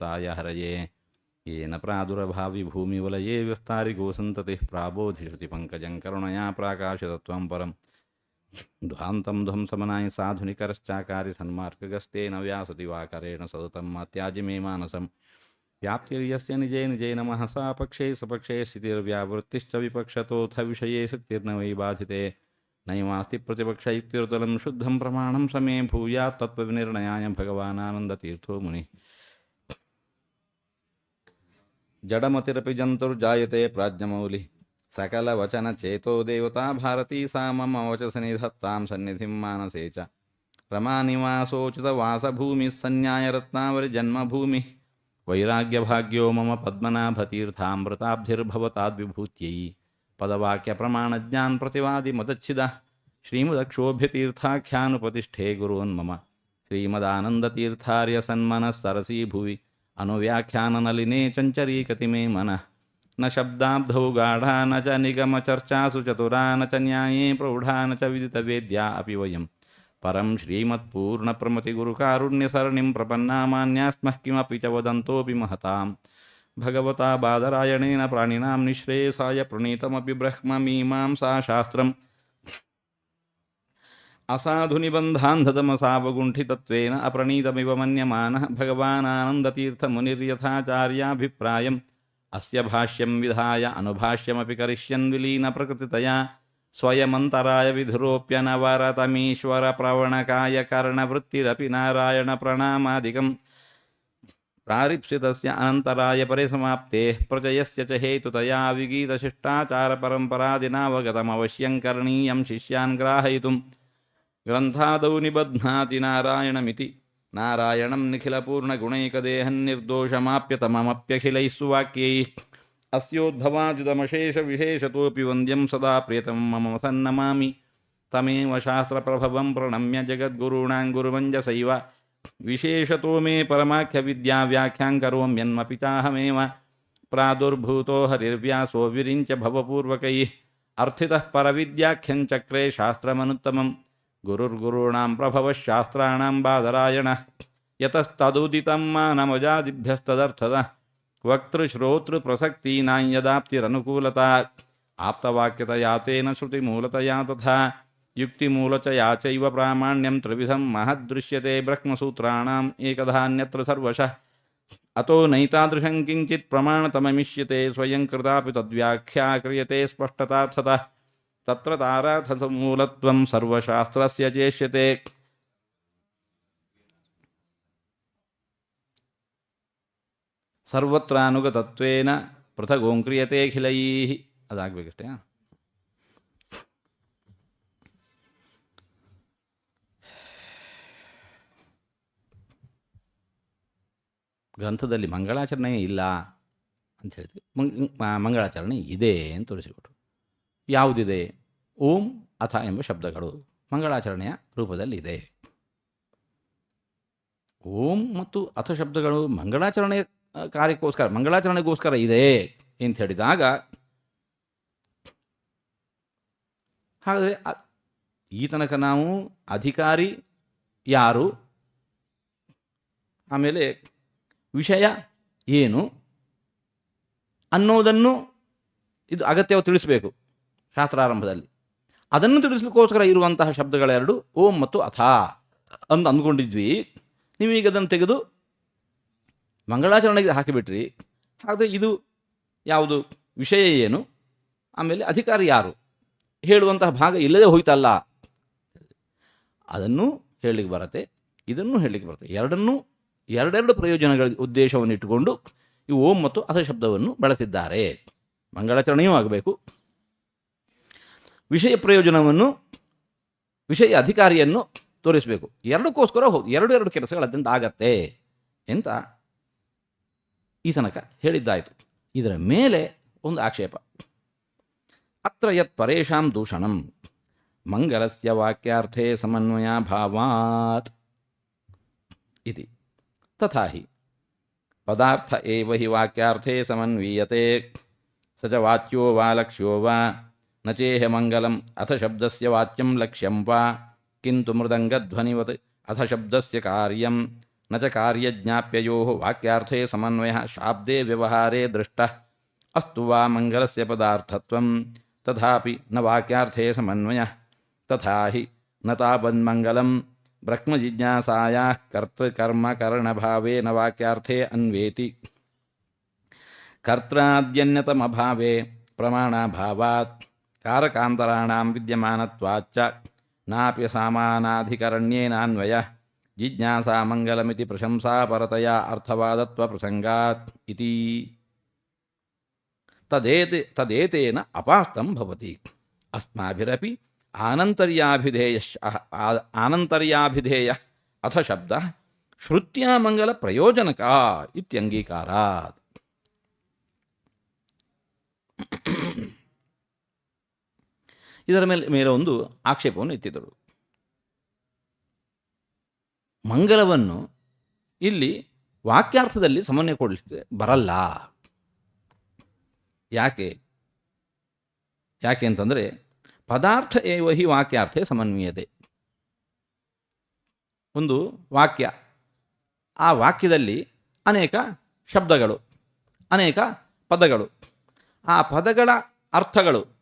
ताय हरये। ये न येन प्रादुरभावि भूमिवलये विस्तारिको सन्ततिः प्राबोधिषति पङ्कजं करुणया प्राकाशतत्वं परम। ध्वान्तं ध्वंसमनाय साधुनिकरश्चाकारि न व्यासति वा करेण सततं मात्याजि मे मानसं व्याप्तिर्यस्य निजे निजे नमः, सा पक्षे सपक्षे स्थितिर्व्यावृत्तिश्च विपक्षतोऽथ विषये शक्तिर्न वै बाधिते। नैवास्ति प्रतिपक्षयुक्तिर्दलं शुद्धं प्रमाणं समे भूयात् तत्त्वविनिर्णयाय भगवानानन्दतीर्थो मुनिः। जडमतिरपि जन्तुर्जायते प्राज्ञमौलिः। सकलवचनचेतो देवता भारती सा मम वचसि निधत्तां सन्निधिं मानसे च। रमानिवासोचितवासभूमिः सन्न्यायरत्नावरिजन्मभूमिः वैराग्यभाग्यो मम पद्मनाभतीर्थामृताब्धिर्भवताद्विभूत्यै। पदवाक्यप्रमाणज्ञानप्रतिवादिमदच्छिदः। श्रीमदक्षोभ्यतीर्थाख्यानुपतिष्ठे गुरोन्मम। श्रीमदानन्दतीर्थार्यसन्मनः सरसी भुवि अनुव्याख्याननलिने चञ्चरीकति मे मनः न शब्दाब्धौ गाढा न च निगमचर्चासु चतुरा न च न्याये प्रौढा न च विदितवेद्या अपि वयं परं श्रीमत्पूर्णप्रमतिगुरुकारुण्यसरणिं प्रपन्नामान्यास्मः किमपि च वदन्तोऽपि महतां भगवता बादरायणेन प्राणिनां निःश्रेयसाय प्रणीतमपि ब्रह्ममीमांसा शास्त्रम् असाधुनिबन्धान्धतमसावगुण्ठितत्वेन अप्रणीतमिव मन्यमानः भगवानानन्दतीर्थमुनिर्यथाचार्याभिप्रायम्। अस्य भाष्यं विधाय अनुभाष्यमपि करिष्यन् विलीनप्रकृतितया। स्वयमन्तराय विधुरोऽप्यनवरतमीश्वरप्रवणकाय कर्णवृत्तिरपि नारायणप्रणामादिकं प्रारिप्सितस्य अनन्तराय परिसमाप्तेः प्रजयस्य च हेतुतया विगीतशिष्टाचारपरम्परादिनावगतमवश्यं करणीयं शिष्यान् ग्राहयितुं ग्रन्थादौ निबध्नाति नारायणमिति। नारायणं निखिलपूर्णगुणैकदेहं निर्दोषमाप्यतममप्यखिलैः सुवाक्यैः। अस्योद्धवादिदमशेषविशेषतोऽपि वन्द्यं सदा प्रियतं मम सन्नमामि तमेव शास्त्रप्रभवं प्रणम्य जगद्गुरूणां गुरुवञ्जसैव। विशेषतो मे परमाख्यविद्याव्याख्यां करोम्यन्मपि चाहमेव प्रादुर्भूतो हरिर्व्यासो विरिञ्च भवपूर्वकैः। अर्थितः परविद्याख्यञ्चक्रे शास्त्रमनुत्तमम्। गुरुर्गुरूणां प्रभवः शास्त्राणां बादरायणः। यतस्तदुदितं मानमजादिभ्यस्तदर्थतः। वक्तृश्रोतृप्रसक्तीनां यदाप्तिरनुकूलता। आप्तवाक्यतया तेन श्रुतिमूलतया तथा। युक्तिमूलचया चैव प्रामाण्यं त्रिविधं महद्दृश्यते ब्रह्मसूत्राणाम् एकधान्यत्र सर्वशः। अतो नैतादृशं किञ्चित् प्रमाणतममिष्यते, स्वयं कृतापि तद्व्याख्या क्रियते स्पष्टतार्थतः। ತತ್ರ ತಾರಾಧ ಮೂಲತ್ವಂ ಸರ್ವಶಾಸ್ತ್ರಸ್ಯ ಚೇಷ್ಯತೆ ಸರ್ವತ್ರಾನುಗತತ್ವೇನ ಪೃಥಗೋಂಕ್ರಿಯತೆ ಖಿಲೈ ಅದಾಗಬೇಕಷ್ಟೇ ಗ್ರಂಥದಲ್ಲಿ ಮಂಗಳಾಚರಣೆ ಇಲ್ಲ ಅಂತ ಹೇಳಿದ್ವಿ. ಮಂಗಳಾಚರಣೆ ಇದೆ ಅಂತ ತೋರಿಸಿಕೊಟ್ರು. ಯಾವುದಿದೆ? ಓಂ ಅಥ ಎಂಬ ಶಬ್ದಗಳು ಮಂಗಳಾಚರಣೆಯ ರೂಪದಲ್ಲಿದೆ. ಓಂ ಮತ್ತು ಅಥ ಶಬ್ದಗಳು ಮಂಗಳಾಚರಣೆಯ ಕಾರ್ಯಕ್ಕೋಸ್ಕರ, ಮಂಗಳಾಚರಣೆಗೋಸ್ಕರ ಇದೆ ಅಂತ ಹೇಳಿದಾಗ, ಹಾಗಾದರೆ ಈ ತನಕ ನಾವು ಅಧಿಕಾರಿ ಯಾರು? ಆಮೇಲೆ ವಿಷಯ ಏನು? ಅನ್ನೋದನ್ನು ಇದು ಅಗತ್ಯವಾಗಿ ತಿಳಿಸಬೇಕು ಶಾಸ್ತ್ರಾರಂಭದಲ್ಲಿ. ಅದನ್ನು ತಿಳಿಸ್ಲಿಕ್ಕೋಸ್ಕರ ಇರುವಂತಹ ಶಬ್ದಗಳೆರಡು ಓಂ ಮತ್ತು ಅಥ ಅಂತ ಅಂದ್ಕೊಂಡಿದ್ವಿ. ನೀವೀಗ ಅದನ್ನು ತೆಗೆದು ಮಂಗಳಾಚರಣೆಗೆ ಹಾಕಿಬಿಟ್ರಿ. ಆದರೆ ಇದು ಯಾವುದು? ವಿಷಯ ಏನು? ಆಮೇಲೆ ಅಧಿಕಾರಿ ಯಾರು? ಹೇಳುವಂತಹ ಭಾಗ ಇಲ್ಲದೆ ಹೋಯ್ತಲ್ಲ. ಅದನ್ನು ಹೇಳಲಿಕ್ಕೆ ಬರುತ್ತೆ, ಇದನ್ನು ಹೇಳಲಿಕ್ಕೆ ಬರುತ್ತೆ. ಎರಡನ್ನೂ, ಎರಡೆರಡು ಪ್ರಯೋಜನಗಳ ಉದ್ದೇಶವನ್ನು ಇಟ್ಟುಕೊಂಡು ಈ ಓಂ ಮತ್ತು ಅಥ ಶಬ್ದವನ್ನು ಬಳಸಿದ್ದಾರೆ. ಮಂಗಳಾಚರಣೆಯೂ ಆಗಬೇಕು. ವಿಷಯ ಪ್ರಯೋಜನವನ್ನು, ವಿಷಯ ಅಧಿಕಾರಿಯನ್ನು ತೋರಿಸಬೇಕು. ಎರಡಕ್ಕೋಸ್ಕರ ಹೌದು, ಎರಡು ಎರಡು ಕೆಲಸಗಳು ಆಗತ್ತೆ ಅಂತ ಈ ತನಕ ಹೇಳಿದ್ದಾಯಿತು. ಇದರ ಮೇಲೆ ಒಂದು ಆಕ್ಷೇಪ. ಅತ್ರ ಯತ್ ಪರೇಶಾಂ ದೂಷಣಂ ಮಂಗಲಸ್ಯ ವಾಕ್ಯಾರ್ಥೇ ಸಮನ್ವಯ ಭಾವಾತ್ ಇತಿ. ತಥಾ ಹಿ ಪದಾರ್ಥ ಏವ ಹಿ ವಾಕ್ಯಾರ್ಥೇ ಸಮನ್ವೀಯತೆ ಸ ಚ ವಾಚ್ಯೋ ವಾ ಲಕ್ಷ್ಯೋ ವಾ ನ ಚೇಹ ಮಂಗಲಂ ಅಥ ಶಬ್ದಸ್ಯ ವಾಚ್ಯಂ ಲಕ್ಷ್ಯಂ ವಾ ಕಿಂತು ಮೃದಂಗಧ್ವನಿವತ್ ಅಥ ಶಬ್ದಸ್ಯ ಕಾರ್ಯಂ ನ ಚ ಕಾರ್ಯಜ್ಞಾಪ್ಯಯೋ ವಾಕ್ಯಾರ್ಥೇ ಸಮನ್ವಯ ಶಾಬ್ದೇ ವ್ಯವಹಾರೇ ದೃಷ್ಟ ಅಸ್ತು ವಾ ಮಂಗಲಸ್ಯ ಪದಾರ್ಥತ್ವಂ ತಥಾಪಿ ನ ವಾಕ್ಯಾರ್ಥೇ ಸಮನ್ವಯ ತಥಾ ಹಿ ನ ತಾವನ್ಮಂಗಲಂ ಬ್ರಹ್ಮಜಿಜ್ಞಾಸಾಯಾ ಕರ್ತೃಕರ್ಮಕರಣಭಾವೇನ ವಾಕ್ಯಾರ್ಥೇ ಅನ್ವೇತಿ ಕರ್ತ್ರಾದ್ಯನ್ಯತಮಭಾವೇ ಪ್ರಮಾಣಾಭಾವಾತ್ ಕಾರಕಾಂತರಾಣಾಂ ವಿದ್ಯಮಾನತ್ವಾಚ್ಚ ನಾಪಿ ಸಾಮಾನಾಧಿಕರಣ್ಯೇನಾನ್ವಯ ಜಿಜ್ಞಾಸಾ ಮಂಗಲಮಿತಿ ಪ್ರಶಂಸಾಪರತೆಯ ಅರ್ಥವಾದತ್ವ ಪ್ರಸಂಗಾತ್ ಇತಿ ತದೇತೆ ತದೇತೇನ ಅಪಾಸ್ತಂ ಭವತಿ ಅಸ್ಮಾಭಿರಪಿ ಆನಂತರ್ಯಾಭಿಧೇಯ ಆನಂತರ್ಯಾಭಿಧೇಯ ಅಥ ಶಬ್ದ ಶ್ರುತ್ಯ ಮಂಗಲ ಪ್ರಯೋಜನಕ ಇತ್ಯಂಗೀಕಾರಾತ್ ಇದರ ಮೇಲೆ ಮೇಲೆ ಒಂದು ಆಕ್ಷೇಪವನ್ನು ಎತ್ತಿದರು ಮಂಗಲವನ್ನು ಇಲ್ಲಿ ವಾಕ್ಯಾರ್ಥದಲ್ಲಿ ಸಮನ್ವಯ ಕೊಡಲಿಕ್ಕೆ ಬರಲ್ಲ. ಯಾಕೆ? ಯಾಕೆ ಅಂತಂದರೆ, ಪದಾರ್ಥ ಏವ ಹಿ ವಾಕ್ಯಾರ್ಥೆ ಸಮನ್ವಯತೆ. ಒಂದು ವಾಕ್ಯ. ಆ ವಾಕ್ಯದಲ್ಲಿ ಅನೇಕ ಶಬ್ದಗಳು, ಅನೇಕ ಪದಗಳು. ಆ ಪದಗಳ ಅರ್ಥಗಳು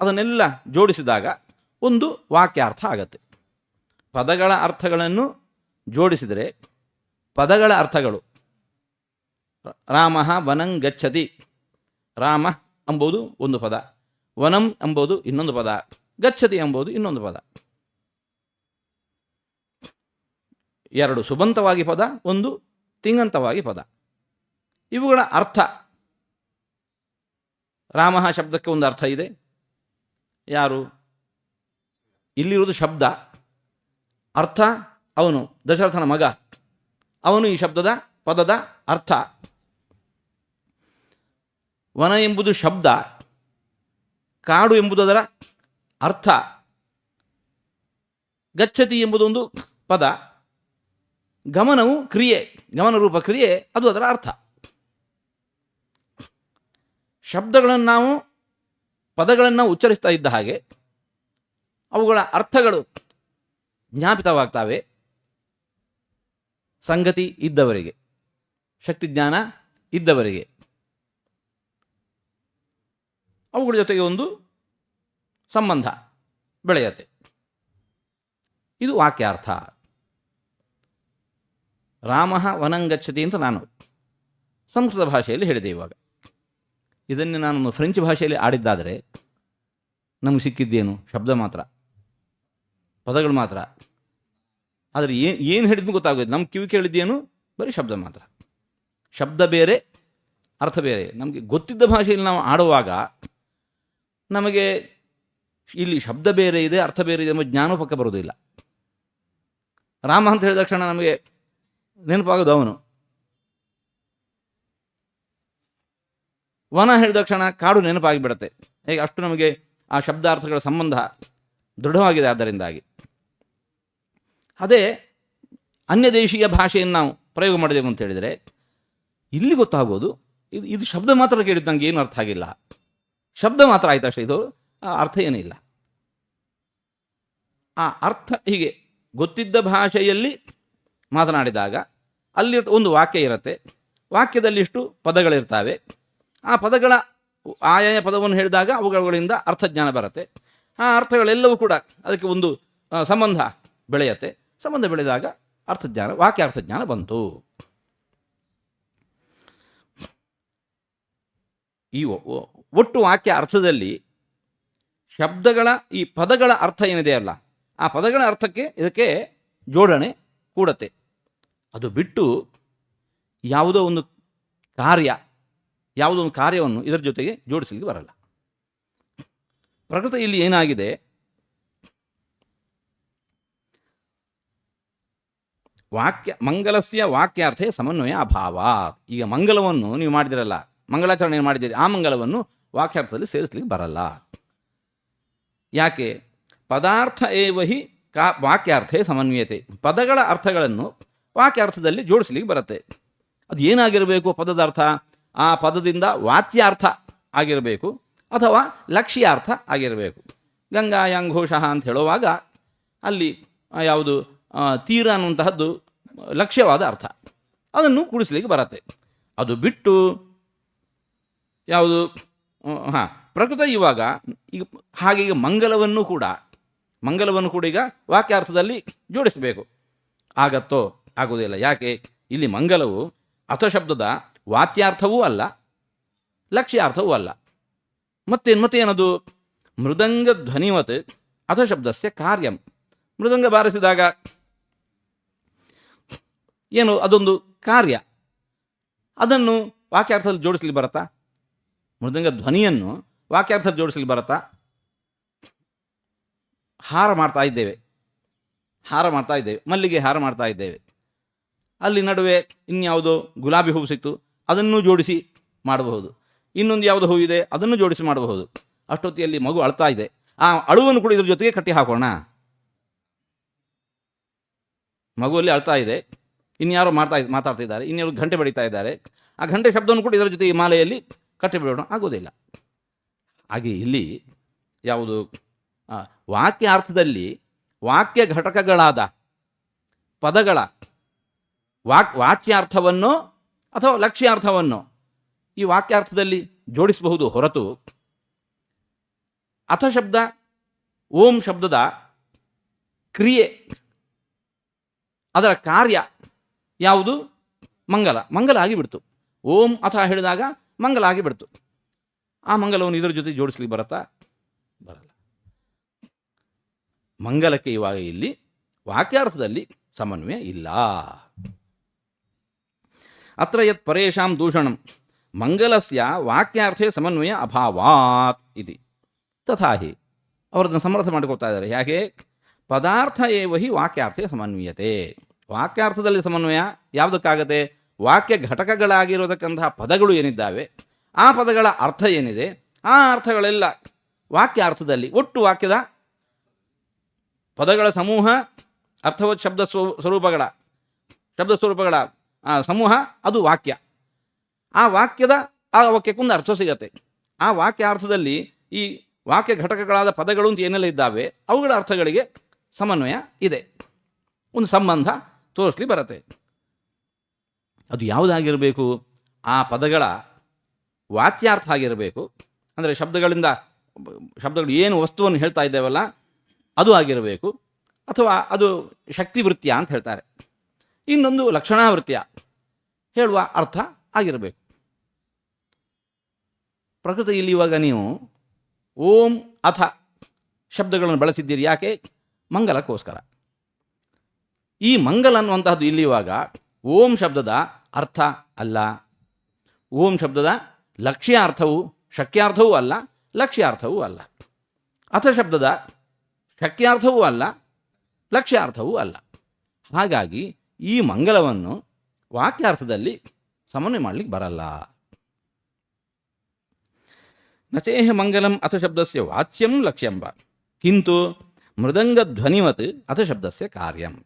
ಅದನ್ನೆಲ್ಲ ಜೋಡಿಸಿದಾಗ ಒಂದು ವಾಕ್ಯಾರ್ಥ ಆಗತ್ತೆ. ಪದಗಳ ಅರ್ಥಗಳನ್ನು ಜೋಡಿಸಿದರೆ ಪದಗಳ ಅರ್ಥಗಳು ರಾಮ ವನಂ ಗಚ್ಚತಿ. ರಾಮ ಎಂಬುದು ಒಂದು ಪದ. ವನಂ ಎಂಬುದು ಇನ್ನೊಂದು ಪದ. ಗಚ್ಚತಿ ಎಂಬುದು ಇನ್ನೊಂದು ಪದ. ಎರಡು ಸುಬಂತವಾಗಿ ಪದ, ಒಂದು ತಿಂಗಂತವಾಗಿ ಪದ. ಇವುಗಳ ಅರ್ಥ. ರಾಮ ಶಬ್ದಕ್ಕೆ ಒಂದು ಅರ್ಥ ಇದೆ. ಯಾರು? ಇಲ್ಲಿರುವುದು ಶಬ್ದ. ಅರ್ಥ ಅವನು, ದಶರಥನ ಮಗ. ಅವನು ಈ ಶಬ್ದದ ಪದದ ಅರ್ಥ. ವನ ಎಂಬುದು ಶಬ್ದ. ಕಾಡು ಎಂಬುದರ ಅರ್ಥ. ಗಚ್ಚತಿ ಎಂಬುದೊಂದು ಪದ. ಗಮನವು ಕ್ರಿಯೆ, ಗಮನರೂಪ ಕ್ರಿಯೆ, ಅದು ಅದರ ಅರ್ಥ. ಶಬ್ದಗಳನ್ನು ನಾವು ಪದಗಳನ್ನು ಉಚ್ಚರಿಸ್ತಾ ಇದ್ದ ಹಾಗೆ ಅವುಗಳ ಅರ್ಥಗಳು ಜ್ಞಾಪಿತವಾಗ್ತವೆ. ಸಂಗತಿ ಇದ್ದವರಿಗೆ ಶಕ್ತಿಜ್ಞಾನ ಇದ್ದವರಿಗೆ. ಅವುಗಳ ಜೊತೆಗೆ ಒಂದು ಸಂಬಂಧ ಬೆಳೆಯತ್ತೆ. ಇದು ವಾಕ್ಯಾರ್ಥ. ರಾಮ ವನಂಗಚ್ಚತಿ ಅಂತ ನಾನು ಸಂಸ್ಕೃತ ಭಾಷೆಯಲ್ಲಿ ಹೇಳಿದೆ ಇವಾಗ. ಇದನ್ನೇ ನಾನು ಫ್ರೆಂಚ್ ಭಾಷೆಯಲ್ಲಿ ಆಡಿದ್ದಾದರೆ ನಮಗೆ ಸಿಕ್ಕಿದ್ದೇನು? ಶಬ್ದ ಮಾತ್ರ. ಪದಗಳು ಮಾತ್ರ. ಆದರೆ ಏನು ಏನು ಹೇಳಿದ್ದು ಗೊತ್ತಾಗೋದು ನಮ್ಮ ಕಿವಿ ಕೇಳಿದ್ದೇನು? ಬರೀ ಶಬ್ದ ಮಾತ್ರ. ಶಬ್ದ ಬೇರೆ, ಅರ್ಥ ಬೇರೆ. ನಮಗೆ ಗೊತ್ತಿದ್ದ ಭಾಷೆಯಲ್ಲಿ ನಾವು ಆಡುವಾಗ ನಮಗೆ ಇಲ್ಲಿ ಶಬ್ದ ಬೇರೆ ಇದೆ, ಅರ್ಥ ಬೇರೆ ಇದೆ ಎಂಬ ಜ್ಞಾನೋಪಕ್ಕ ಬರೋದಿಲ್ಲ ರಾಮ ಅಂತ ಹೇಳಿದ ತಕ್ಷಣ ನಮಗೆ ನೆನಪಾಗೋದು ಅವನು. ವನ ಹೇಳಿದ ತಕ್ಷಣ ಕಾಡು ನೆನಪಾಗಿಬಿಡುತ್ತೆ. ಹೇಗೆ ಅಷ್ಟು ನಮಗೆ ಆ ಶಬ್ದಾರ್ಥಗಳ ಸಂಬಂಧ ದೃಢವಾಗಿದೆ ಆದ್ದರಿಂದಾಗಿ. ಅದೇ ಅನ್ಯ ದೇಶೀಯ ಭಾಷೆಯನ್ನು ನಾವು ಪ್ರಯೋಗ ಮಾಡಿದೆವು ಅಂತ ಹೇಳಿದರೆ, ಇಲ್ಲಿ ಗೊತ್ತಾಗ್ಬೋದು, ಇದು ಇದು ಶಬ್ದ ಮಾತ್ರ ಕೇಳಿದ್ದು ನನಗೆ ಏನು ಅರ್ಥ ಆಗಿಲ್ಲ. ಶಬ್ದ ಮಾತ್ರ ಆಯ್ತು ಅಷ್ಟೇ, ಇದು ಅರ್ಥ ಏನಿಲ್ಲ ಆ ಅರ್ಥ ಹೀಗೆ ಗೊತ್ತಿದ್ದ ಭಾಷೆಯಲ್ಲಿ ಮಾತನಾಡಿದಾಗ, ಅಲ್ಲಿ ಒಂದು ವಾಕ್ಯ ಇರುತ್ತೆ. ವಾಕ್ಯದಲ್ಲಿ ಇಷ್ಟು ಪದಗಳಿರ್ತವೆ. ಆ ಪದಗಳ ಆಯಾಯ ಪದವನ್ನು ಹೇಳಿದಾಗ ಅವುಗಳಿಂದ ಅರ್ಥಜ್ಞಾನ ಬರುತ್ತೆ. ಆ ಅರ್ಥಗಳೆಲ್ಲವೂ ಕೂಡ ಅದಕ್ಕೆ ಒಂದು ಸಂಬಂಧ ಬೆಳೆಯತ್ತೆ. ಸಂಬಂಧ ಬೆಳೆದಾಗ ಅರ್ಥಜ್ಞಾನ, ವಾಕ್ಯ ಅರ್ಥಜ್ಞಾನ ಬಂತು. ಈ ಒಟ್ಟು ವಾಕ್ಯ ಅರ್ಥದಲ್ಲಿ ಶಬ್ದಗಳ ಈ ಪದಗಳ ಅರ್ಥ ಏನಿದೆ ಅಲ್ಲ, ಆ ಪದಗಳ ಅರ್ಥಕ್ಕೆ ಇದಕ್ಕೆ ಜೋಡಣೆ ಕೂಡತ್ತೆ. ಅದು ಬಿಟ್ಟು ಯಾವುದೋ ಒಂದು ಕಾರ್ಯ ಯಾವುದೋ ಒಂದು ಕಾರ್ಯವನ್ನು ಇದರ ಜೊತೆಗೆ ಜೋಡಿಸಲಿಕ್ಕೆ ಬರಲ್ಲ. ಪ್ರಕೃತಿ ಇಲ್ಲಿ ಏನಾಗಿದೆ? ವಾಕ್ಯ, ಮಂಗಲಸ್ಯ ವಾಕ್ಯಾರ್ಥೆ ಸಮನ್ವಯ ಅಭಾವ. ಈಗ ಮಂಗಲವನ್ನು ನೀವು ಮಾಡಿದಿರಲ್ಲ, ಮಂಗಳಾಚರಣೆ ಮಾಡಿದ್ದೀರಿ, ಆ ಮಂಗಲವನ್ನು ವಾಕ್ಯಾರ್ಥದಲ್ಲಿ ಸೇರಿಸ್ಲಿಕ್ಕೆ ಬರಲ್ಲ. ಯಾಕೆ? ಪದಾರ್ಥ ಏವ ಹಿ ಕಾ ವಾಕ್ಯಾರ್ಥೆ ಸಮನ್ವಯತೆ. ಪದಗಳ ಅರ್ಥಗಳನ್ನು ವಾಕ್ಯಾರ್ಥದಲ್ಲಿ ಜೋಡಿಸ್ಲಿಕ್ಕೆ ಬರುತ್ತೆ. ಅದು ಏನಾಗಿರಬೇಕು ಪದದ ಅರ್ಥ? ಆ ಪದದಿಂದ ವಾಚ್ಯಾರ್ಥ ಆಗಿರಬೇಕು ಅಥವಾ ಲಕ್ಷ್ಯಾರ್ಥ ಆಗಿರಬೇಕು. ಗಂಗಾಯಾಂಘೋಷಃ ಅಂತ ಹೇಳುವಾಗ ಅಲ್ಲಿ ಯಾವುದು ತೀರ ಅನ್ನುವಂತಹದ್ದು ಲಕ್ಷ್ಯವಾದ ಅರ್ಥ. ಅದನ್ನು ಕೂಡಿಸ್ಲಿಕ್ಕೆ ಬರತ್ತೆ. ಅದು ಬಿಟ್ಟು ಯಾವುದು ಹಾಂ, ಪ್ರಕೃತ ಇವಾಗ ಈಗ ಹಾಗೆ ಈಗ ಮಂಗಲವನ್ನು ಕೂಡ ಮಂಗಲವನ್ನು ಕೂಡ ಈಗ ವಾಕ್ಯಾರ್ಥದಲ್ಲಿ ಜೋಡಿಸಬೇಕು. ಆಗತ್ತೋ ಆಗೋದಿಲ್ಲ ಯಾಕೆ? ಇಲ್ಲಿ ಮಂಗಲವು ಅಥಶಬ್ದದ ವಾಚ್ಯಾರ್ಥವೂ ಅಲ್ಲ, ಲಕ್ಷ್ಯಾರ್ಥವೂ ಅಲ್ಲ. ಮತ್ತೇನು, ಮತ್ತೇನದು? ಮೃದಂಗ ಧ್ವನಿವತ್ ಅಥಶಬ್ದಸ್ಯ ಕಾರ್ಯಂ. ಮೃದಂಗ ಬಾರಿಸಿದಾಗ ಏನು, ಅದೊಂದು ಕಾರ್ಯ. ಅದನ್ನು ವಾಕ್ಯಾರ್ಥದಲ್ಲಿ ಜೋಡಿಸಲಿ ಬರುತ್ತಾ? ಮೃದಂಗ ಧ್ವನಿಯನ್ನು ವಾಕ್ಯಾರ್ಥದಲ್ಲಿ ಜೋಡಿಸಲಿ ಬರುತ್ತಾ? ಹಾರ ಮಾಡ್ತಾ ಇದ್ದೇವೆ. ಹಾರ ಮಾಡ್ತಾ ಇದ್ದೇವೆ. ಮಲ್ಲಿಗೆ ಹಾರ ಮಾಡ್ತಾ ಇದ್ದೇವೆ. ಅಲ್ಲಿ ನಡುವೆ ಇನ್ಯಾವುದೋ ಗುಲಾಬಿ ಹೂವು ಸಿಕ್ತು. ಅದನ್ನು ಜೋಡಿಸಿ ಮಾಡಬಹುದು. ಇನ್ನೊಂದು ಯಾವುದು ಹೂವಿದೆ, ಅದನ್ನು ಜೋಡಿಸಿ ಮಾಡಬಹುದು. ಅಷ್ಟೊತ್ತಿಯಲ್ಲಿ ಮಗು ಅಳ್ತಾ ಇದೆ. ಆ ಅಳುವನ್ನು ಕೂಡ ಇದ್ರ ಜೊತೆಗೆ ಕಟ್ಟಿ ಹಾಕೋಣ. ಮಗುವಲ್ಲಿ ಅಳ್ತಾ ಇದೆ. ಇನ್ಯಾರೋ ಮಾಡ್ತಾ ಮಾತಾಡ್ತಿದ್ದಾರೆ ಇನ್ಯಾರು ಗಂಟೆ ಬಡಿತಾ ಇದ್ದಾರೆ. ಆ ಘಂಟೆ ಶಬ್ದವನ್ನು ಕೂಡ ಇದರ ಜೊತೆ ಈ ಮಾಲೆಯಲ್ಲಿ ಕಟ್ಟಿಬಿಡೋಣ ಆಗೋದಿಲ್ಲ. ಹಾಗೆ ಇಲ್ಲಿ ಯಾವುದು? ವಾಕ್ಯ ಅರ್ಥದಲ್ಲಿ ವಾಕ್ಯ ಘಟಕಗಳಾದ ಪದಗಳ ವಾಕ್, ವಾಚ್ಯಾರ್ಥವನ್ನು ಅಥವಾ ಲಕ್ಷ್ಯಾರ್ಥವನ್ನು ಈ ವಾಕ್ಯಾರ್ಥದಲ್ಲಿ ಜೋಡಿಸಬಹುದು ಹೊರತು ಅಥ ಶಬ್ದ, ಓಂ ಶಬ್ದದ ಕ್ರಿಯೆ, ಅದರ ಕಾರ್ಯ ಯಾವುದು? ಮಂಗಲ. ಮಂಗಲ ಆಗಿಬಿಡ್ತು. ಓಂ ಅಥ ಹೇಳಿದಾಗ ಮಂಗಲ ಆಗಿಬಿಡ್ತು. ಆ ಮಂಗಲವನ್ನು ಇದರ ಜೊತೆ ಜೋಡಿಸ್ಲಿಕ್ಕೆ ಬರುತ್ತಾ? ಬರಲ್ಲ. ಮಂಗಲಕ್ಕೆ ಇವಾಗ ಇಲ್ಲಿ ವಾಕ್ಯಾರ್ಥದಲ್ಲಿ ಸಮನ್ವಯ ಇಲ್ಲ. ಅತ್ರ ಯತ್ ಪರೇಶಾಂ ದೂಷಣಂ ಮಂಗಲಸ್ಯ ವಾಕ್ಯಾರ್ಥೆ ಸಮನ್ವಯ ಅಭಾವಾತ್ ಇದೆ ತಥಾಹಿ ಅವರದನ್ನು ಸಮರ್ಥ ಮಾಡಿಕೊಳ್ತಾ ಇದ್ದಾರೆ ಹೇಗೆ ಪದಾರ್ಥ ಏವ ಹಿ ವಾಕ್ಯಾರ್ಥೆ ಸಮನ್ವಯತೆ ವಾಕ್ಯಾರ್ಥದಲ್ಲಿ ಸಮನ್ವಯ ಯಾವುದಕ್ಕಾಗತ್ತೆ? ವಾಕ್ಯ ಘಟಕಗಳಾಗಿರೋದಕ್ಕಂತಹ ಪದಗಳು ಏನಿದ್ದಾವೆ? ಆ ಪದಗಳ ಅರ್ಥ ಏನಿದೆ? ಆ ಅರ್ಥಗಳೆಲ್ಲ ವಾಕ್ಯಾರ್ಥದಲ್ಲಿ, ಒಟ್ಟು ವಾಕ್ಯದ ಪದಗಳ ಸಮೂಹ, ಅರ್ಥವತ್ ಶಬ್ದ ಸ್ವ, ಸ್ವರೂಪಗಳ, ಶಬ್ದ ಸ್ವರೂಪಗಳ ಆ, ಸಮೂಹ ಅದು ವಾಕ್ಯ. ಆ ವಾಕ್ಯದ ಆ ವಾಕ್ಯಕ್ಕೊಂದು ಅರ್ಥ ಸಿಗತ್ತೆ. ಆ ವಾಕ್ಯ ಅರ್ಥದಲ್ಲಿ ಈ ವಾಕ್ಯ ಘಟಕಗಳಾದ ಪದಗಳು ಅಂತ ಏನೆಲ್ಲ ಇದ್ದಾವೆ ಅವುಗಳ ಅರ್ಥಗಳಿಗೆ ಸಮನ್ವಯ ಇದೆ. ಒಂದು ಸಂಬಂಧ ತೋರಿಸ್ಲಿ ಬರುತ್ತೆ. ಅದು ಯಾವುದಾಗಿರಬೇಕು? ಆ ಪದಗಳ ವಾಕ್ಯಾರ್ಥ ಆಗಿರಬೇಕು. ಅಂದರೆ ಶಬ್ದಗಳಿಂದ ಶಬ್ದಗಳು ಏನು ವಸ್ತುವನ್ನು ಹೇಳ್ತಾ ಇದ್ದೇವಲ್ಲ ಅದು ಆಗಿರಬೇಕು. ಅಥವಾ ಅದು ಶಕ್ತಿವೃತ್ತಿಯ ಅಂತ ಹೇಳ್ತಾರೆ. ಇನ್ನೊಂದು ಲಕ್ಷಣಾವೃತ್ಯ ಹೇಳುವ ಅರ್ಥ ಆಗಿರಬೇಕು. ಪ್ರಕೃತಿ ಇಲ್ಲಿ ಇವಾಗ ನೀವು ಓಂ ಅಥ ಶಬ್ದಗಳನ್ನು ಬಳಸಿದ್ದೀರಿ ಯಾಕೆ? ಮಂಗಲಕ್ಕೋಸ್ಕರ. ಈ ಮಂಗಲ ಅನ್ನುವಂತಹದ್ದು ಇಲ್ಲಿ ಇವಾಗ ಓಂ ಶಬ್ದದ ಅರ್ಥ ಅಲ್ಲ. ಓಂ ಶಬ್ದದ ಲಕ್ಷ್ಯಾರ್ಥವು ಶಕ್ಯಾರ್ಥವೂ ಅಲ್ಲ, ಲಕ್ಷ್ಯಾರ್ಥವೂ ಅಲ್ಲ. ಅಥ ಶಬ್ದದ ಶಕ್ಯಾರ್ಥವೂ ಅಲ್ಲ, ಲಕ್ಷ್ಯಾರ್ಥವೂ ಅಲ್ಲ. ಹಾಗಾಗಿ ಈ ಮಂಗಲವನ್ನು ವಾಕ್ಯಾರ್ಥದಲ್ಲಿ ಸಮನ್ವಯ ಮಾಡಲಿಕ್ಕೆ ಬರಲ್ಲ. ನಚೇಹ ಮಂಗಲಂ ಅಥ ಶಬ್ದಸ್ಯ ವಾಚ್ಯಂ ಲಕ್ಷ್ಯಂಬ. ಕಿಂತು ಮೃದಂಗ ಧ್ವನಿವತ್ ಅಥ ಶಬ್ದಸ್ಯ ಕಾರ್ಯಂ.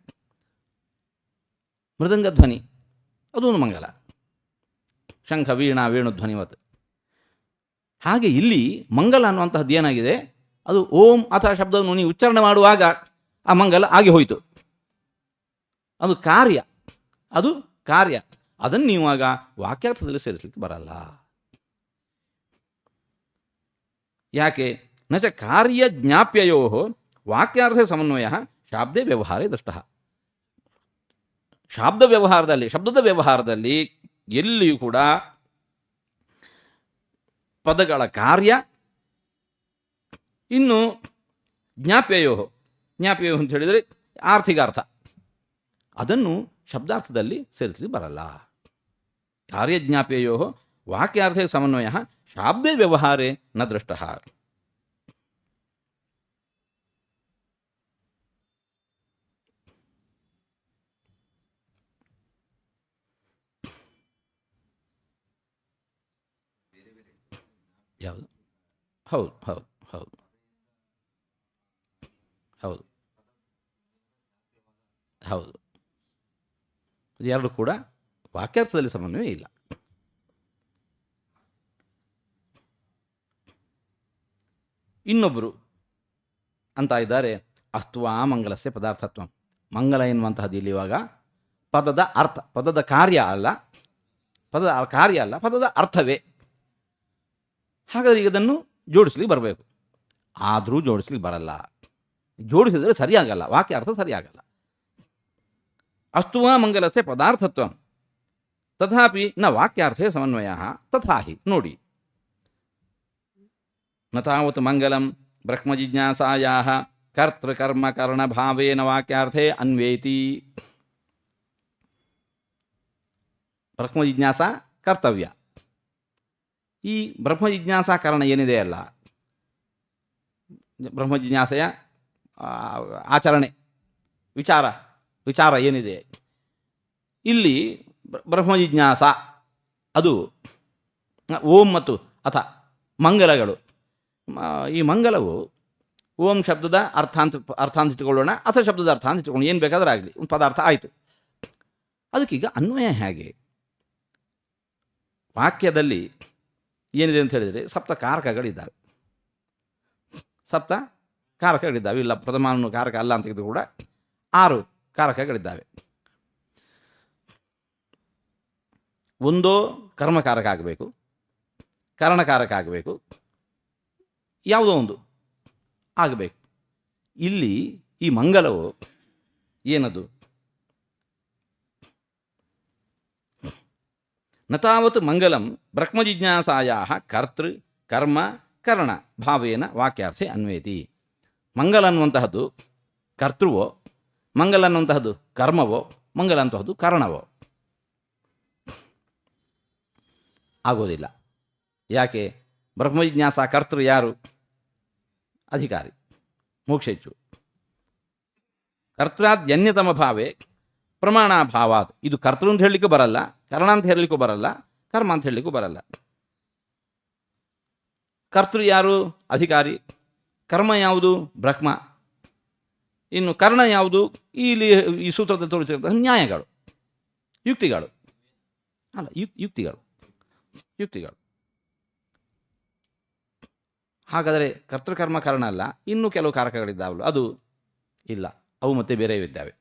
ಮೃದಂಗಧ್ವನಿ ಅದು ಅದೊಂದು ಮಂಗಲ. ಶಂಖ, ವೀಣಾ ವೇಣುಧ್ವನಿವತ್ ಹಾಗೆ ಇಲ್ಲಿ ಮಂಗಲ ಅನ್ನುವಂತಹದ್ದು ಏನಾಗಿದೆ? ಅದು ಓಂ ಅಥ ಶಬ್ದವನ್ನು ನೀವು ಉಚ್ಚಾರಣೆ ಮಾಡುವಾಗ ಆ ಮಂಗಲ ಆಗಿ ಹೋಯಿತು. ಅದು ಕಾರ್ಯ. ಅದು ಕಾರ್ಯ. ಅದನ್ನು ನೀವು ಆಗ ವಾಕ್ಯಾರ್ಥದಲ್ಲಿ ಸೇರಿಸಲಿಕ್ಕೆ ಬರಲ್ಲ. ಯಾಕೆ? ನಚ ಕಾರ್ಯ ಜ್ಞಾಪ್ಯಯೋ ವಾಕ್ಯಾರ್ಥ ಸಮನ್ವಯ ಶಾಬ್ದೇ ವ್ಯವಹಾರೇ ದೃಷ್ಟ ಶಾಬ್ದ ವ್ಯವಹಾರದಲ್ಲಿ, ಶಬ್ದದ ವ್ಯವಹಾರದಲ್ಲಿ ಎಲ್ಲಿಯೂ ಕೂಡ ಪದಗಳ ಕಾರ್ಯ, ಇನ್ನು ಜ್ಞಾಪ್ಯಯೋ ಜ್ಞಾಪ್ಯಯೋ ಅಂತ ಹೇಳಿದರೆ ಆರ್ಥಿಕಾರ್ಥ ಅದನ್ನು ಶಬ್ದಾರ್ಥದಲ್ಲಿ ಸೇರಿಸಲಿ ಬರಲ್ಲ. ಕಾರ್ಯಜ್ಞಾಪ್ಯಯೋ ವಾಕ್ಯಾರ್ಥ ಸಮನ್ವಯ ಶಾಬ್ದೇ ವ್ಯವಹಾರೇ ನ ದೃಷ್ಟ. ಯಾವುದು? ಹೌದು ಹೌದು ಹೌದು. ಹೌದು. ಹೌದು. ಎರಡು ಕೂಡ ವಾಕ್ಯಾರ್ಥದಲ್ಲಿ ಸಮನ್ವಯ ಇಲ್ಲ. ಇನ್ನೊಬ್ಬರು ಅಂತ ಇದ್ದಾರೆ, ಅಸ್ತ್ವ ಮಂಗಲಸ್ಯ ಪದಾರ್ಥತ್ವ. ಮಂಗಲ ಎನ್ನುವಂತಹದ್ದು ಇಲ್ಲಿ ಇವಾಗ ಪದದ ಅರ್ಥ, ಪದದ ಕಾರ್ಯ ಅಲ್ಲ, ಪದದ ಕಾರ್ಯ ಅಲ್ಲ, ಪದದ ಅರ್ಥವೇ. ಹಾಗಾದರೆ ಈಗ ಅದನ್ನು ಜೋಡಿಸ್ಲಿಕ್ಕೆ ಬರಬೇಕು. ಆದರೂ ಜೋಡಿಸ್ಲಿಕ್ಕೆ ಬರಲ್ಲ. ಜೋಡಿಸಿದರೆ ಸರಿಯಾಗಲ್ಲ ವಾಕ್ಯ ಅರ್ಥ ಸರಿಯಾಗಲ್ಲ. ಅಸ್ತುವ ಮಂಗಲಸ್ಯ ಪದಾರ್ಥತ್ವ ತಥಾಪಿ ನ ವಾಕ್ಯಾರ್ಥೇ ಸಮನ್ವಯ ತಥಾ ಹಿ ನೋಡಿ ನ ತಾವತ್ ಮಂಗಲಂ ಬ್ರಹ್ಮಜಿಜ್ಞಾಸಾಯಾ ಕರ್ತೃಕರ್ಮಕರಣಭಾವೇನ ವಾಕ್ಯಾರ್ಥೇ ಅನ್ವೇತಿ ಬ್ರಹ್ಮಜಿಜ್ಞಾಸ ಕರ್ತವ್ಯ ಈ ಬ್ರಹ್ಮಜಿಜ್ಞಾಸಾ ಕಾರಣ ಏನಿದೆ ಅಲ್ಲ? ಬ್ರಹ್ಮಜಿಜ್ಞಾಸೆಯ ಆ, ಆಚರಣೆ ವಿಚಾರ. ವಿಚಾರ ಏನಿದೆ? ಇಲ್ಲಿ ಬ್ರಹ್ಮ ಬ್ರಹ್ಮಜಿಜ್ಞಾಸ ಅದು ಓಂ ಮತ್ತು ಅಥ ಮಂಗಲಗಳು. ಈ ಮಂಗಲವು ಓಂ ಶಬ್ದದ ಅರ್ಥ ಅಂತ ಅರ್ಥ ಅಂತ ಇಟ್ಕೊಳ್ಳೋಣ ಅಥ ಶಬ್ದದ ಅರ್ಥ ಅಂತ ಇಟ್ಟುಕೊಳ್ಳೋಣ. ಏನು ಬೇಕಾದರೂ ಆಗಲಿ, ಒಂದು ಪದಾರ್ಥ ಆಯಿತು. ಅದಕ್ಕೀಗ ಅನ್ವಯ ಹೇಗೆ? ವಾಕ್ಯದಲ್ಲಿ ಏನಿದೆ ಅಂತ ಹೇಳಿದರೆ ಸಪ್ತ ಕಾರಕಗಳಿದ್ದಾವೆ. ಸಪ್ತ ಕಾರಕಗಳಿದ್ದಾವೆ. ಇಲ್ಲ ಪ್ರಥಮಾನು ಕಾರಕ ಅಲ್ಲ ಅಂತ ಕೂಡ. ಆರು ಕಾರಕಗಳಿದ್ದಾವೆ. ಒಂದೋ ಕರ್ಮಕಾರಕ ಆಗಬೇಕು, ಕಾರಣಕಾರಕ ಆಗಬೇಕು, ಯಾವುದೋ ಒಂದು ಆಗಬೇಕು. ಇಲ್ಲಿ ಈ ಮಂಗಲವು ಏನದು? ನತಾವತ್ ಮಂಗಲಂ ಬ್ರಹ್ಮಜಿಜ್ಞಾಸಾಯ ಕರ್ತೃ ಕರ್ಮ ಕರ್ಣ ಭಾವೇನ ವಾಕ್ಯಾರ್ಥೆ ಅನ್ವೇತಿ. ಮಂಗಲ ಅನ್ನುವಂತಹದ್ದು ಕರ್ತೃವೋ ಮಂಗಲ ಅನ್ನುವಂತಹದ್ದು ಕರ್ಮವೋ, ಮಂಗಲ ಅಂತಹದ್ದು ಕಾರಣವೋ. ಆಗೋದಿಲ್ಲ. ಯಾಕೆ? ಬ್ರಹ್ಮಜಿಜ್ಞಾಸ ಕರ್ತೃ ಯಾರು? ಅಧಿಕಾರಿ. ಮೋಕ್ಷೆಚ್ಚು. ಕರ್ತೃಾದ್ಯನ್ಯತಮ ಭಾವೇ ಪ್ರಮಾಣಾಭಾವಾತ್. ಇದು ಕರ್ತೃ ಅಂತ ಹೇಳಲಿಕ್ಕೂ ಬರಲ್ಲ, ಕರ್ಣ ಅಂತ ಹೇಳಲಿಕ್ಕೂ ಬರಲ್ಲ, ಕರ್ಮ ಅಂತ ಹೇಳಲಿಕ್ಕೂ ಬರಲ್ಲ. ಕರ್ತೃ ಯಾರು? ಅಧಿಕಾರಿ. ಕರ್ಮ ಯಾವುದು? ಬ್ರಹ್ಮ. ಇನ್ನು ಕರ್ಣ ಯಾವುದು? ಇಲ್ಲಿ ಈ ಸೂತ್ರದಲ್ಲಿ ತೋರಿಸಿರ್ತಕ್ಕಂಥ ನ್ಯಾಯಗಳು, ಯುಕ್ತಿಗಳು. ಅಲ್ಲ ಯುಕ್ ಯುಕ್ತಿಗಳು ಯುಕ್ತಿಗಳು. ಹಾಗಾದರೆ ಕರ್ತೃಕರ್ಮ ಕಾರಣ ಅಲ್ಲ, ಇನ್ನೂ ಕೆಲವು ಕಾರಕಗಳಿದ್ದಾವಲ್ಲ, ಅದು ಇಲ್ಲ, ಅವು ಮತ್ತೆ ಬೇರೆ ಇದ್ದಾವೆ.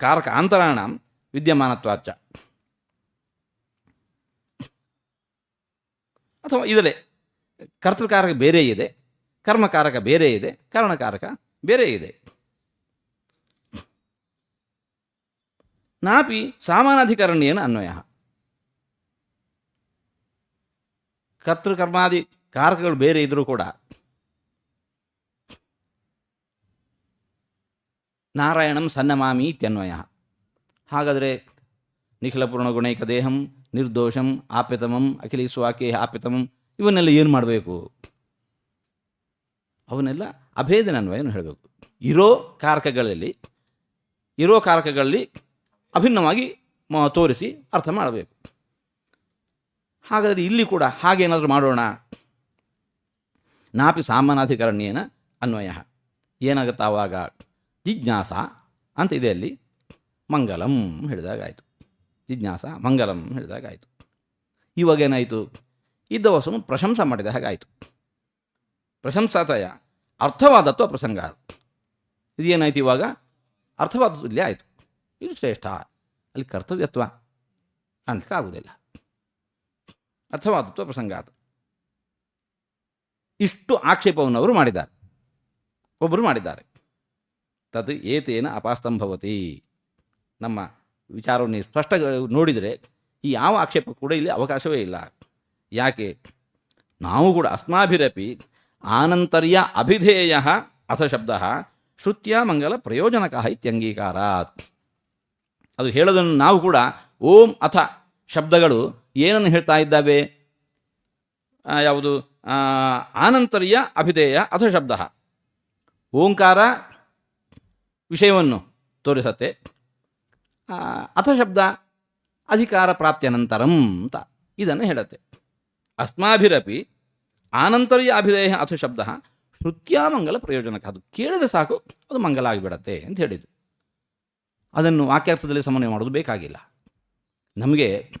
ಕಾರಕ ಅಂತರಾಣ ವಿದ್ಯಮಾನತ್ವಾಚ ಅಥವಾ ಇದರೇ ಕರ್ತೃಕಾರಕ ಬೇರೆ ಇದೆ ಕರ್ಮಕಾರಕ ಬೇರೆ ಇದೆ ಕಾರಣಕಾರಕ ಬೇರೆ ಇದೆ. ನಾಪಿ ಸಾಮಾನಾಧಿಕರಣ್ಯೇನ ಅನ್ವಯ. ಕರ್ತೃಕರ್ಮಾದಿ ಕಾರಕಗಳು ಬೇರೆ ಇದ್ದರೂ ಕೂಡ ನಾರಾಯಣಂ ಸನ್ನಮಾಮಿ ಇತ್ಯನ್ವಯ. ಹಾಗಾದರೆ ನಿಖಿಲಪೂರ್ಣ ಗುಣೈಕ ದೇಹಂ, ನಿರ್ದೋಷಂ, ಆಪ್ಯತಮಂ ಅಖಿಲೇಶ್ವಾಕ್ಯ ಆಪ್ಯತಮಂ, ಇವನ್ನೆಲ್ಲ ಏನು ಮಾಡಬೇಕು? ಅವನ್ನೆಲ್ಲ ಅಭೇದನ ಅನ್ವಯನ ಹೇಳಬೇಕು. ಇರೋ ಕಾರಕಗಳಲ್ಲಿ ಇರೋ ಕಾರಕಗಳಲ್ಲಿ ಅಭಿನ್ನವಾಗಿ ತೋರಿಸಿ ಅರ್ಥ ಮಾಡಬೇಕು. ಹಾಗಾದರೆ ಇಲ್ಲಿ ಕೂಡ ಹಾಗೇನಾದರೂ ಮಾಡೋಣ. ನಾಪಿ ಸಾಮಾನಾಧಿಕರಣ್ಯೇನ ಅನ್ವಯ. ಏನಾಗುತ್ತೆ ಆವಾಗ? ಜಿಜ್ಞಾಸ ಅಂತ ಇದೆ ಅಲ್ಲಿ. ಮಂಗಲಂ ಹೇಳಿದಾಗಾಯಿತು ಜಿಜ್ಞಾಸ, ಮಂಗಲಂ ಹೇಳಿದಾಗಾಯಿತು ಇವಾಗ ಏನಾಯಿತು? ಇದ್ದ ವಸ್ತುವನ್ನು ಪ್ರಶಂಸ ಮಾಡಿದ ಹಾಗಾಯಿತು. ಪ್ರಶಂಸಾತಯ ಅರ್ಥವಾದತ್ವ ಪ್ರಸಂಗ. ಇದು ಏನಾಯಿತು ಇವಾಗ ಅರ್ಥವಾದ ಆಯಿತು. ಇದು ಶ್ರೇಷ್ಠ. ಅಲ್ಲಿ ಕರ್ತವ್ಯತ್ವ. ಅನ್ಲಿಕ್ಕೆ ಆಗುವುದಿಲ್ಲ ಅರ್ಥವಾದತ್ವ ಪ್ರಸಂಗಾತ ಇಷ್ಟು ಆಕ್ಷೇಪವನ್ನು ಅವರು ಮಾಡಿದ್ದಾರೆ. ಒಬ್ಬರು ಮಾಡಿದ್ದಾರೆ. ತದ್ ಏತೇನ ಅಪಾಸ್ತಂಭವತಿ. ನಮ್ಮ ವಿಚಾರವನ್ನು ಸ್ಪಷ್ಟ ನೋಡಿದರೆ ಈ ಯಾವ ಆಕ್ಷೇಪ ಕೂಡ ಇಲ್ಲಿ ಅವಕಾಶವೇ ಇಲ್ಲ. ಯಾಕೆ? ನಾವು ಕೂಡ ಅಸ್ಮಾಭಿರಪಿ ಆನಂತರ್ಯ ಅಭಿಧೇಯ ಅಥ ಶಬ್ದ ಶ್ರುತ್ಯ ಮಂಗಲ ಪ್ರಯೋಜನಕ ಇತ್ಯಂಗೀಕಾರಾತ್. ಅದು ಹೇಳೋದನ್ನು ನಾವು ಕೂಡ ಓಂ ಅಥ ಶಬ್ದಗಳು ಏನನ್ನು ಹೇಳ್ತಾ ಇದ್ದಾವೆ? ಯಾವುದು? ಆನಂತರ್ಯ ಅಭಿಧೇಯ ಅಥ ಶಬ್ದ. ಓಂಕಾರ ವಿಷಯವನ್ನು ತೋರಿಸತ್ತೆ. ಅಥ ಶಬ್ದ ಅಧಿಕಾರ ಪ್ರಾಪ್ತಿಯನಂತರಂ ಅಂತ ಇದನ್ನು ಹೇಳುತ್ತೆ. ಅಸ್ಮಾಭಿರಪಿ ಆನಂತರ್ಯ ಅಭಿಧೇಯ ಅಥ ಶಬ್ದ ಶ್ರುತ್ಯಾಮಂಗಲ ಪ್ರಯೋಜನಕ್ಕೆ ಅದು ಕೇಳಿದ್ರೆ ಸಾಕು, ಅದು ಮಂಗಲ ಆಗಿಬಿಡತ್ತೆ ಅಂತ ಹೇಳಿದರು. ಅದನ್ನು ವಾಕ್ಯಾರ್ಥದಲ್ಲಿ ಸಮನ್ವಯ ಮಾಡೋದು ಬೇಕಾಗಿಲ್ಲ. ನಮಗೆ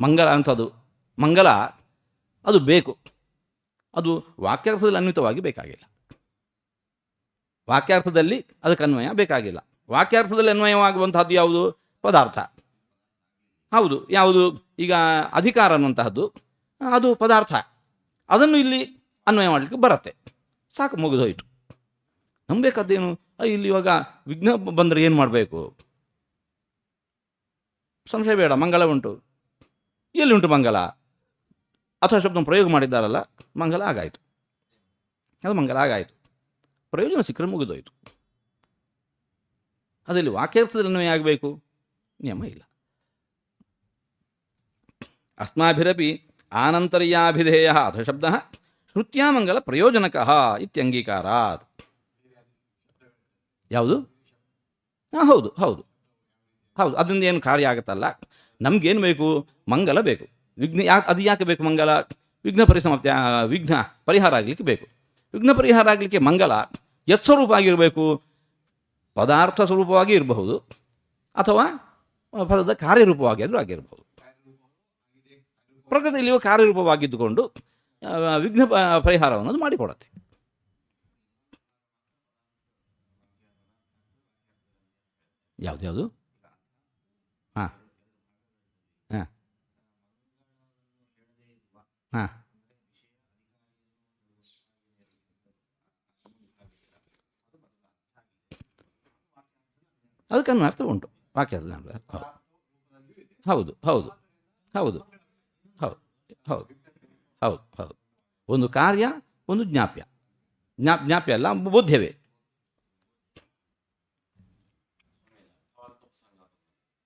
ಮಂಗಲ ಅಂಥದ್ದು, ಮಂಗಲ ಅದು ಬೇಕು. ಅದು ವಾಕ್ಯಾರ್ಥದಲ್ಲಿ ಅನ್ವಿತವಾಗಿ ಬೇಕಾಗಿಲ್ಲ. ವಾಕ್ಯಾರ್ಥದಲ್ಲಿ ಅದಕ್ಕೆ ಅನ್ವಯ ಬೇಕಾಗಿಲ್ಲ. ವಾಕ್ಯಾರ್ಥದಲ್ಲಿ ಅನ್ವಯವಾಗುವಂತಹದ್ದು ಯಾವುದು? ಪದಾರ್ಥ. ಹೌದು, ಯಾವುದು? ಈಗ ಅಧಿಕಾರ ಅನ್ನುವಂತಹದ್ದು, ಅದು ಪದಾರ್ಥ. ಅದನ್ನು ಇಲ್ಲಿ ಅನ್ವಯ ಮಾಡಲಿಕ್ಕೆ ಬರುತ್ತೆ. ಸಾಕು ಮುಗಿದೋಯ್ತು. ನಂಬೇಕಾದ್ದೇನು? ಇಲ್ಲಿ ಇವಾಗ ವಿಘ್ನ ಬಂದರೆ ಏನು ಮಾಡಬೇಕು? ಸಂಶಯ ಬೇಡ, ಮಂಗಲ ಉಂಟು. ಎಲ್ಲಿ ಉಂಟು ಮಂಗಲ? ಅಥವಾ ಶಬ್ದ ಪ್ರಯೋಗ ಮಾಡಿದ್ದಾರಲ್ಲ, ಮಂಗಲ ಆಗಾಯಿತು. ಅದು ಮಂಗಲ ಆಗಾಯಿತು. ಪ್ರಯೋಜನ ಸಿಕ್ಕರೆ ಮುಗಿದೋಯಿತು. ಅದರಲ್ಲಿ ಅನ್ವಯ ಆಗಬೇಕು? ನಿಯಮ ಇಲ್ಲ. ಅಸ್ಮಾಭಿರಪಿ ಆನಂತರ್ಯಾಭಿಧೇಯ ಶ್ರುತ್ಯಾ ಶ್ರುತ್ಯಾಮಂಗಲ ಪ್ರಯೋಜನಕಃ ಇತ್ಯಂಗೀಕಾರಾತ್. ಯಾವುದು? ಹಾಂ ಹೌದು ಹೌದು. ಹೌದು, ಅದರಿಂದ ಏನು ಕಾರ್ಯ ಆಗುತ್ತಲ್ಲ. ನಮಗೇನು ಬೇಕು? ಮಂಗಲ ಬೇಕು. ವಿಘ್ನ ಯಾಕೆ, ಅದು ಯಾಕೆ ಬೇಕು ಮಂಗಲ? ವಿಘ್ನ ಪರಿಸಮಾಪ್ತಿ ವಿಘ್ನ ಪರಿಹಾರ ಆಗಲಿಕ್ಕೆ ಬೇಕು. ವಿಘ್ನ ಪರಿಹಾರ ಆಗಲಿಕ್ಕೆ ಮಂಗಲ ಯತ್ಸ್ವರೂಪ ಆಗಿರಬೇಕು ಪದಾರ್ಥ ಸ್ವರೂಪವಾಗಿ ಇರಬಹುದು. ಅಥವಾ ಪದದ ಕಾರ್ಯರೂಪವಾಗಿ ಆದರೂ ಆಗಿರಬಹುದು. ಪ್ರಕೃತಿಯಲ್ಲಿಯೂ ಕಾರ್ಯರೂಪವಾಗಿದ್ದುಕೊಂಡು ವಿಘ್ನ ಪರಿಹಾರವನ್ನು ಅದು ಮಾಡಿಕೊಡುತ್ತೆ. ಯಾವುದು ಯಾವುದು ಹಾಂ ಹಾಂ ಹಾಂ. ಅದಕ್ಕೆ ಅನ್ನೋ ಅರ್ಥ ಉಂಟು. ವಾಕ್ಯದಲ್ಲಿ ಹೌದು. ಹೌದು ಹೌದು ಹೌದು ಹೌದು ಹೌದು ಹೌದು ಹೌದು. ಒಂದು ಕಾರ್ಯ, ಒಂದು ಜ್ಞಾಪ್ಯ. ಜ್ಞಾ ಜ್ಞಾಪ್ಯ ಅಲ್ಲ, ಬೋಧ್ಯವೇ.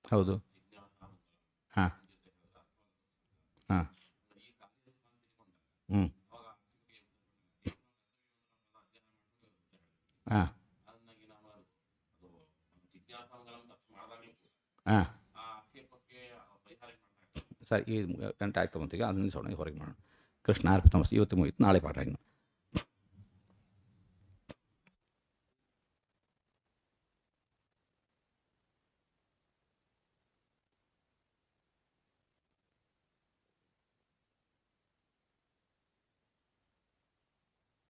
ಹೌದು ಹಾಂ ಹಾಂ ಹ್ಞೂ ಹಾಂ ಹಾಂ ಸರಿ ಈ ಗಂಟೆ ಆಗ್ತಾ ಬಂತೀಗ ಅದನ್ನ ನಿಲ್ಲಿಸೋಣ ಹೊರಗೆ ಮಾಡೋಣ ಕೃಷ್ಣ ಅರ್ಪಿತ ಇವತ್ತು ಮುಗಿತು, ನಾಳೆ ಪಾಠ ಇನ್ನು.